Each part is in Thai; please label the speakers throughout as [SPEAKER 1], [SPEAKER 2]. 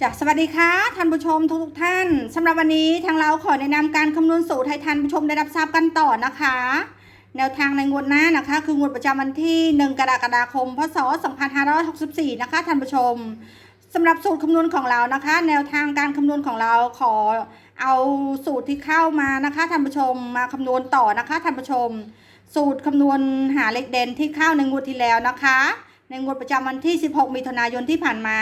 [SPEAKER 1] จ้ะสวัสดีค่ะท่านผู้ชมทุกท่านสำหรับวันนี้ทางเราขอแนะนำการคำนวณสูตรให้ท่านผู้ชมได้รับทราบกันต่อนะคะ แนวทางในงวดหน้านะคะ คืองวดประจำวันที่ 1 กรกฎาคม พศ 2564 นะคะท่านผู้ชมสำหรับสูตรคำนวณของเรานะคะ แนวทางการคำนวณของเราขอเอาสูตรที่เข้ามานะคะท่านผู้ชมมาคำนวณต่อนะคะท่านผู้ชม สูตรคำนวณหาเลขเด่นที่เข้าในงวดที่แล้วนะคะ ในงวดประจำวันที่ 16 มิถุนายนที่ผ่านมา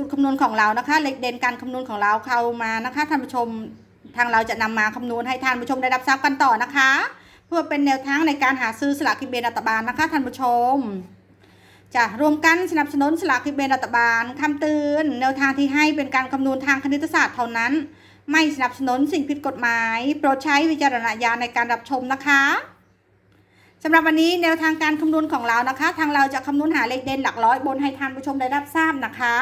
[SPEAKER 1] สูตรคำนวณของเรานะคะเลขเด่นการคำนวณของเราเข้ามานะคะท่านผู้ชมทางเราจะนำมาคำนวณให้ท่านผู้ชมได้รับทราบกันต่อนะคะ เพื่อเป็นแนวทางในการหาซื้อสลากกินแบ่งรัฐบาลนะคะท่านผู้ชมจะรวมกันสนับสนุนสลากกินแบ่งรัฐบาลคำเตือนแนวทางที่ให้เป็นการคำนวณทางคณิตศาสตร์เท่านั้น ไม่สนับสนุนสิ่งผิดกฎหมาย โปรดใช้วิจารณญาณในการรับชมนะคะสำหรับวันนี้แนวทางการคำนวณของเรานะคะ ทางเราจะคำนวณหาเลขเด่นหลักร้อยบนให้ท่านผู้ชมได้รับทราบนะคะ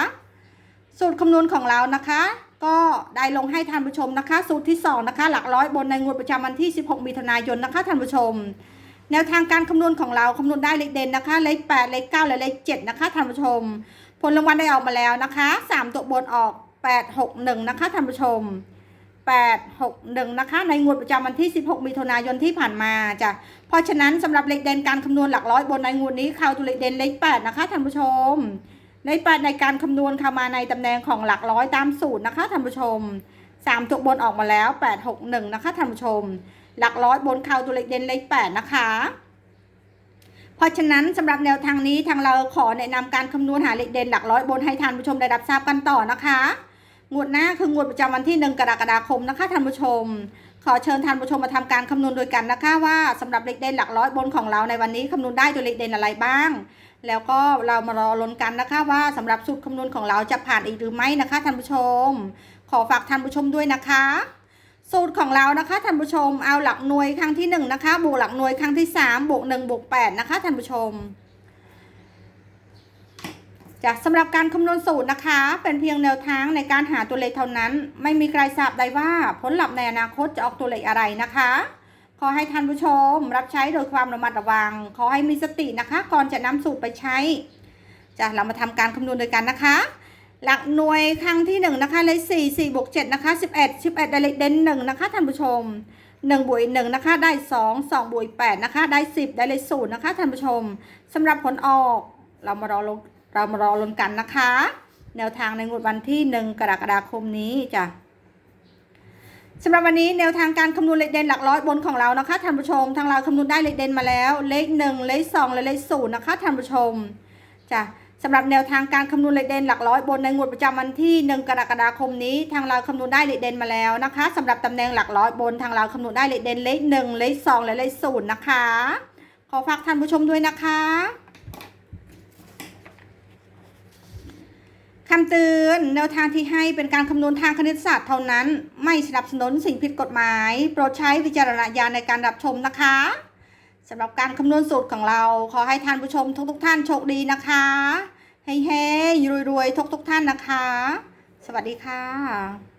[SPEAKER 1] สูตรคำนวณของเรานะคะ ก็ได้ลงให้ท่านผู้ชมนะคะ สูตรที่ 2 นะคะ หลักร้อยบนในงวดประจำวันที่ 16 มิถุนายนนะคะท่านผู้ชม แนวทางการคำนวณของเราคำนวณได้เลขเด่นนะคะ เลข 8 เลข 9 และเลข 7 นะคะท่านผู้ชม ผลรางวัลได้ออกมาแล้วนะคะ 3 ตัวบนออก 861 นะคะท่านผู้ชม 861 นะคะ ในงวดประจำวันที่ 16 มิถุนายนที่ผ่านมาจ้ะเพราะฉะนั้นสำหรับเลขเด่นการคำนวณหลักร้อยบนในงวดนี้เข้าตัวเลขเด่นเลข 8 นะคะท่านผู้ชม ในปัในการคำนวณค่ะมาในตำแหน่งของหลักร้อยตามสูตรนะคะท่านผู้ชมสามตัวบนออกมาแล้วแปดหกหนึ่งนะคะท่านผู้ชม หลักร้อยบนเข้าตัวเลขเด่นเลขแปดนะคะ เพราะฉะนั้นสำหรับแนวทางนี้ทางเราขอแนะนำการคำนวณหาเลขเด่นหลักร้อยบนให้ท่านผู้ชมได้รับทราบกันต่อนะคะงวดหน้าคืองวดประจำวันที่หนึ่งกรกฎาคมนะคะท่านผู้ชม ขอเชิญท่านผู้ชมมาทำการคำนวณโดยกันนะคะว่าสำหรับเลขเด่นหลักร้อยบนของเราในวันนี้คำนวณได้ตัวเลขเด่นอะไรบ้าง แล้วก็เรามารอลุ้นกันนะคะว่าสำหรับสูตรคำนวณของเราจะผ่านอีกหรือไม่นะคะท่านผู้ชม ขอฝากท่านผู้ชมด้วยนะคะ สูตรของเรานะคะท่านผู้ชมเอาหลักหน่วยครั้งที่หนึ่งนะคะ บวกหลักหน่วยครั้งที่สามบวกหนึ่งบวกแปดนะคะท่านผู้ชมจากสำหรับการคำนวณสูตรนะคะ เป็นเพียงแนวทางในการหาตัวเลขเท่านั้น ไม่มีใครทราบได้ว่าผลลัพธ์ในอนาคตจะออกตัวเลขอะไรนะคะ ขอให้ท่านผู้ชมรับใช้โดยความระมัดระวัง ขอให้มีสตินะคะ ก่อนจะนำสูตรไปใช้จะเรามาทำการคำนวณโดยกันนะคะ หลักหน่วยครั้งที่หนึ่งนะคะเลขสี่สี่บวกเจ็ดนะคะสิบเอ็ดสิบเอ็ดได้เลขเด่นหนึ่งนะคะท่านผู้ชมหนึ่งบวกหนึ่งนะคะได้สองสองบวกแปดนะคะได้สิบได้เลขศูนย์นะคะท่านผู้ชมสำหรับผลออก เรามารอลงเรามารอลุ้นกันนะคะ แนวทางในงวดวันที่หนึ่งกรกฎาคมนี้จ้ะ สำหรับวันนี้แนวทางการคำนวณเลขเด่นหลักร้อยบนของเรานะคะท่านผู้ชม ทางเราคำนวณได้เลขเด่นมาแล้ว เลขหนึ่งเลขสองและเลขศูนย์นะคะท่านผู้ชมจ้ะสำหรับแนวทางการคำนวณเลขเด่นหลักร้อยบนในงวดประจำวันที่หนึ่งกรกฎาคมนี้ ทางเราคำนวณได้เลขเด่นมาแล้วนะคะสำหรับตำแหน่งหลักร้อยบน ทางเราคำนวณได้เลขเด่นเลขหนึ่งเลขสองและเลขศูนย์นะคะ ขอฝากท่านผู้ชมด้วยนะคะ คำเตือนแนวทางที่ให้เป็นการคำนวณทางคณิตศาสตร์เท่านั้น ไม่สนับสนุนสิ่งผิดกฎหมาย โปรดใช้วิจารณญาณในการรับชมนะคะสำหรับการคำนวณสูตรของเรา ขอให้ท่านผู้ชมทุกๆทท่านโชคดีนะคะเฮ้ๆรวยๆทุกๆทท่านนะคะ สวัสดีค่ะ